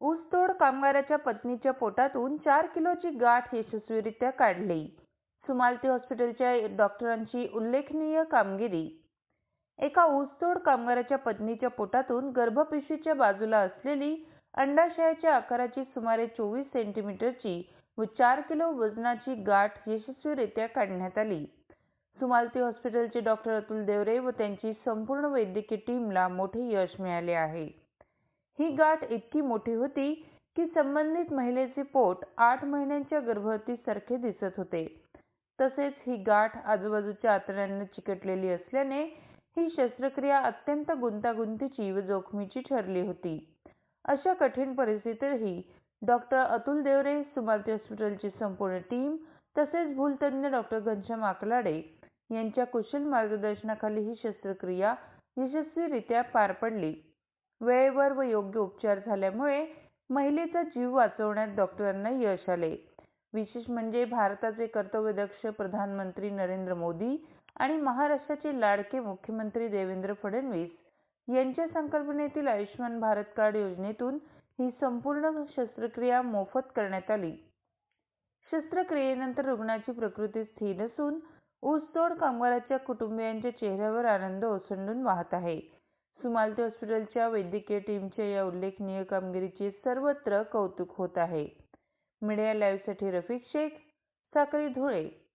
ऊसतोड कामगाराच्या पत्नीच्या पोटातून चार किलोची गाठ यशस्वीरित्या काढली. सुमालती हॉस्पिटलच्या डॉक्टरांची उल्लेखनीय कामगिरी. एका ऊसतोड कामगाराच्या पत्नीच्या पोटातून गर्भपिशवीच्या बाजूला असलेली अंडाशयाच्या आकाराची सुमारे चोवीस सेंटीमीटरची व चार किलो वजनाची गाठ यशस्वीरित्या काढण्यात आली. सुमालती हॉस्पिटलचे डॉक्टर अतुल देवरे व त्यांची संपूर्ण वैद्यकीय टीमला मोठे यश मिळाले आहे. ही गाठ इतकी मोठी होती की संबंधित महिलेचे पोट आठ महिन्यांच्या गर्भवतीसारखे दिसत होते. तसेच ही गाठ आजूबाजूच्या आतड्यांना चिकटलेली असल्याने ही शस्त्रक्रिया अत्यंत गुंतागुंतीची व जोखमीची ठरली होती. अशा कठीण परिस्थितीतही डॉक्टर अतुल देवरे सुमालती हॉस्पिटलची संपूर्ण टीम तसेच भूलतज्ञ डॉक्टर घनश्याम आकलाडे यांच्या कुशल मार्गदर्शनाखाली ही शस्त्रक्रिया यशस्वीरित्या पार पडली. वेळेवर व योग्य उपचार झाल्यामुळे महिलेचा जीव वाचवण्यात डॉक्टरांना यश आले. विशेष म्हणजे भारताचे कर्तव्यदक्ष प्रधानमंत्री नरेंद्र मोदी आणि महाराष्ट्राचे लाडके मुख्यमंत्री देवेंद्र फडणवीस यांच्या संकल्पनेतील आयुष्यमान भारत कार्ड योजनेतून ही संपूर्ण शस्त्रक्रिया मोफत करण्यात आली. शस्त्रक्रियेनंतर रुग्णाची प्रकृती स्थिर असून ऊसतोड कामगाराच्या कुटुंबियांच्या चेहऱ्यावर आनंद ओसंडून वाहत आहे. सुमालती हॉस्पिटलच्या वैद्यकीय टीमच्या या उल्लेखनीय कामगिरीचे सर्वत्र कौतुक होत आहे. मीडिया लाईव्हसाठी रफिक शेख साखरी धुळे.